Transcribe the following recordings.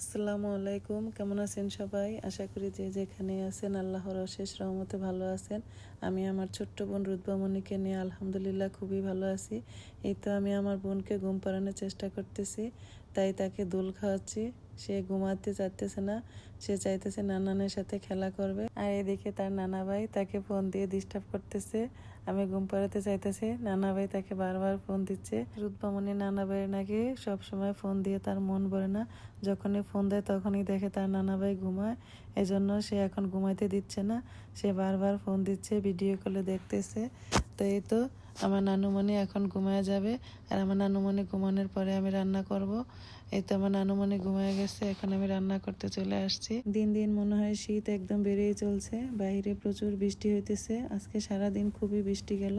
আসসালামু আলাইকুম। কেমন আছেন সবাই? আশা করি যে যেখানে আছেন আল্লাহর অশেষ রহমতে ভালো আছেন। আমি আমার ছোট্ট বোন রুদ্বামণিকে নিয়ে আলহামদুলিল্লাহ খুবই ভালো আছি। এই তো আমি আমার বোনকে ঘুম পাড়ানোর চেষ্টা করতেছি, তাই তাকে দোল খাওয়াচ্ছি। সে ঘুমাতে চাইতেছে না, সে চাইতেছে নানানের সাথে খেলা করবে। আর এদিকে তার নানা ভাই তাকে ফোন দিয়ে ডিস্টার্ব করতেছে। আমি ঘুম পাড়াতে চাইতেছি নানা ভাই তাকে বারবার ফোন দিচ্ছে। রুদ্বামণি নানা ভাই নাকি সবসময় ফোন দিয়ে তার মন ভরে না। যখনই ফোন দেয় তখনই দেখে তার নানা ভাই ঘুমায়। এজন্য সে এখন ঘুমাইতে দিচ্ছে না। সে বারবার ফোন দিচ্ছে ভিডিও কলে দেখতেছে। তো এই তো আমার নানুমণি এখন ঘুমায় যাবে। আর আমার নানুমণি ঘুমানোর পরে আমি রান্না করব। এই তো আমার নানুমণি ঘুমায় গেছে। এখন আমি রান্না করতে চলে আসছি। দিন দিন মনে হয় শীত একদম বেড়েই চলছে, বাইরে প্রচুর বৃষ্টি হইতেছে, আজকে সারা দিন খুবই বৃষ্টি গেল,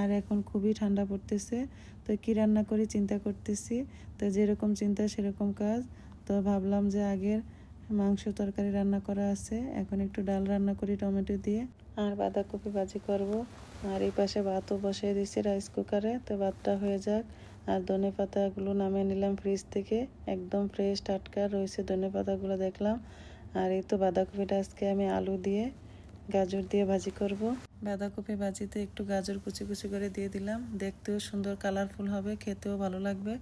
আর এখন খুবই ঠান্ডা পড়তেছে। তো কি রান্না করি চিন্তা করতেছি, তো যেরকম চিন্তা সেরকম কাজ। তো ভাবলাম যে আগের মাংস তরকারি রান্না করা আছে, এখন একটু ডাল রান্না করি টমেটো দিয়ে। আর বাঁধাকপি ভাজি করব, আর এই পাশে ভাতও বসিয়ে দিয়েছি রাইস কুকারে তো ভাতটা হয়ে যাক। আর ধনে পাতাগুলো নামিয়ে নিলাম ফ্রিজ থেকে। একদম ফ্রেশ টাটকা রয়েছে ধনে পাতাগুলো দেখলাম। আর এই তো বাঁধাকপিটা আজকে আমি আলু দিয়ে, গাজর দিয়ে ভাজি করব। বাঁধাকপি ভাজিতে একটু গাজর কুচি কুচি করে দিয়ে দিলাম। দেখতেও সুন্দর কালারফুল হবে, খেতেও ভালো লাগবে।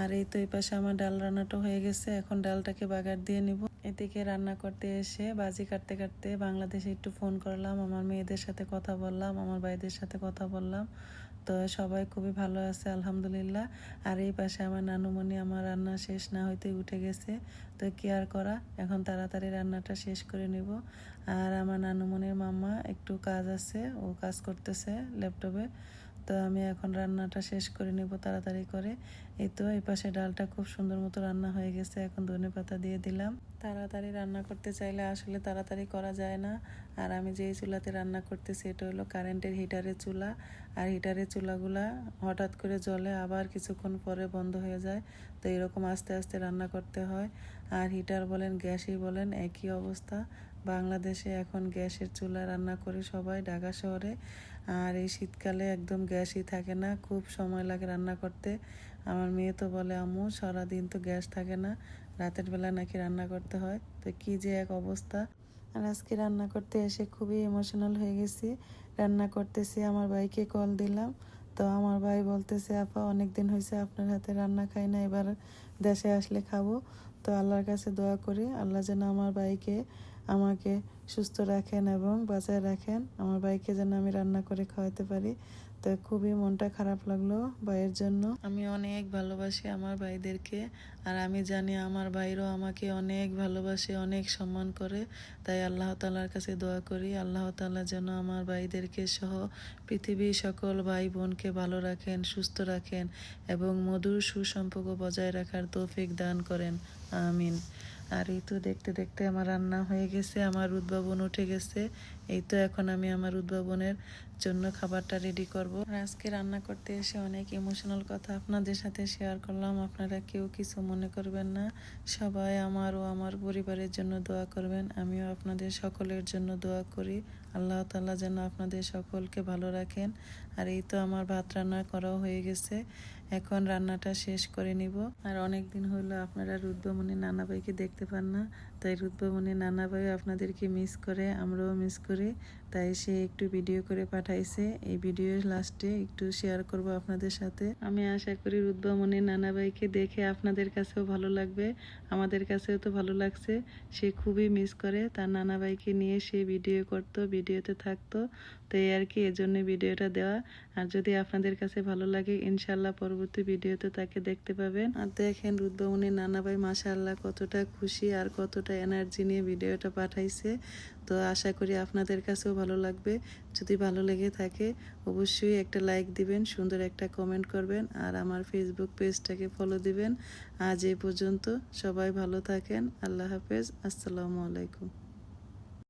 আর এই তো এই পাশে আমার ডাল রান্নাটা হয়ে গেছে, এখন ডালটাকে বাগার দিয়ে নিব। এদিকে রান্না করতে এসে বাজি কাটতে কাটতে বাংলাদেশে একটু ফোন করলাম, আমার মেয়েদের সাথে কথা বললাম, আমার ভাইদের সাথে কথা বললাম। তো সবাই খুবই ভালো আছে, আলহামদুলিল্লাহ। আর এই পাশে আমার নানুমণি, আমার রান্না শেষ না হইতে উঠে গেছে। তো কি আর করা? এখন তাড়াতাড়ি রান্নাটা শেষ করে নিব। আর আমার নানুমণির মামা একটু কাজ আছে, ও কাজ করতেছে ল্যাপটপে। তো আমি এখন রান্নাটা শেষ করে নিব তাড়াতাড়ি করে। এই তো, এই পাশে ডালটা খুব সুন্দর মতো রান্না হয়ে গেছে। এখন ধনে পাতা দিয়ে দিলাম। তাড়াতাড়ি রান্না করতে চাইলে আসলে তাড়াতাড়ি করা যায় না। আর আমি যেই চুলাতে রান্না করতেছি, এটা হলো কারেন্টের হিটারের চুলা। আর হিটারের চুলাগুলা হঠাৎ করে জলে আবার কিছুক্ষণ পরে বন্ধ হয়ে যায়। তো এরকম আস্তে আস্তে রান্না করতে হয়। আর হিটার বলেন, গ্যাসই বলেন, একই অবস্থা। বাংলাদেশে এখন গ্যাসের চুলা রান্না করে সবাই, ঢাকা শহরে। আর এই শীতকালে একদম গ্যাসই থাকে না, খুব সময় লাগে রান্না করতে। আমার মেয়ে তো বলে, আম্মু, সারাদিন তো গ্যাস থাকে না, রাতের বেলা নাকি রান্না করতে হয়। তো কি যে এক অবস্থা। আর আজকে রান্না করতে এসে খুবই ইমোশনাল হয়ে গেছি। রান্না করতেছি, আমার ভাইকে কল দিলাম। তো আমার ভাই বলতেছে, আপা অনেক দিন হয়েছে আপনার হাতে রান্না খাই না, এবার দেশে আসলে খাব। তো আল্লাহর কাছে দোয়া করি, আল্লাহ যেন আমার ভাইকে আমাকে সুস্থ রাখেন এবং বাঁচায় রাখেন। আমার ভাইকে যেন আমি রান্না করে খাওয়াতে পারি। তো খুবই মনটা খারাপ লাগল ভাইয়ের জন্য। আমি অনেক ভালোবাসি আমার ভাইদেরকে আর আমি জানি আমার ভাইরও আমাকে অনেক ভালোবাসে, অনেক সম্মান করে। তাই আল্লাহ তালার কাছে দোয়া করি, আল্লাহ তালা যেন আমার ভাইদেরকে সহ পৃথিবীর সকল ভাই বোনকে ভালো রাখেন, সুস্থ রাখেন এবং মধুর সুসম্পর্ক বজায় রাখার তৌফিক দান করেন। আমিন। আর এই তো দেখতে দেখতে আমার রান্না হয়ে গেছে, আমার উদ্ভাবন উঠে গেছে। এই তো এখন আমি আমার উদ্ভাবনের জন্য খাবারটা রেডি করব। আজকে রান্না করতে এসে অনেক ইমোশনাল কথা আপনাদের সাথে শেয়ার করলাম। আপনারা কেউ কিছু মনে করবেন না। সবাই আমার ও আমার পরিবারের জন্য দোয়া করবেন। আমিও আপনাদের সকলের জন্য দোয়া করি। আল্লাহ তালা যেন আপনাদের সকলকে ভালো রাখেন। আর এই তো আমার ভাত রান্না করাও হয়ে গেছে। এখন রান্নাটা শেষ করে নিব। আর অনেক দিন হলো আপনারা রুদ্রমণি নানা ভাইকে দেখতে পান না। তাই রুদ্রমণি নানা ভাই আপনাদেরকে মিস করে, আমরাও মিস করি, তাই সে একটু ভিডিও করে পাঠাইছে। এই ভিডিও লাস্টে একটু শেয়ার করব আপনাদের সাথে। আমি আশা করি রুদ্রমণি নানা ভাইকে দেখে আপনাদের কাছেও ভালো লাগবে। আমাদের কাছেও তো ভালো লাগছে। সে খুবই মিস করে, তার নানা ভাইকে নিয়ে সে ভিডিও করতো ভিডিওতে থাকতো। তো এই আর কি, এজন্য ভিডিওটা দেওয়া। আর যদি আপনাদের কাছে ভালো লাগে ইনশাল্লাহ পরবর্তী ভিডিওতে তাকে দেখতে পাবেন। আর দেখেন রুদ্রমণি নানা ভাই মাশাল্লাহ কতটা খুশি আর কতটা এনার্জি নিয়ে ভিডিওটা পাঠাইছে। তো আশা করি আপনাদের কাছেও ভালো লাগবে। যদি ভালো লেগে থাকে, অবশ্যই একটা লাইক দিবেন, সুন্দর একটা কমেন্ট করবেন, আর আমার ফেসবুক পেজটাকে ফলো দিবেন। আজ এই পর্যন্ত সবাই ভালো থাকেন। আল্লাহ হাফেজ। আসসালামু আলাইকুম।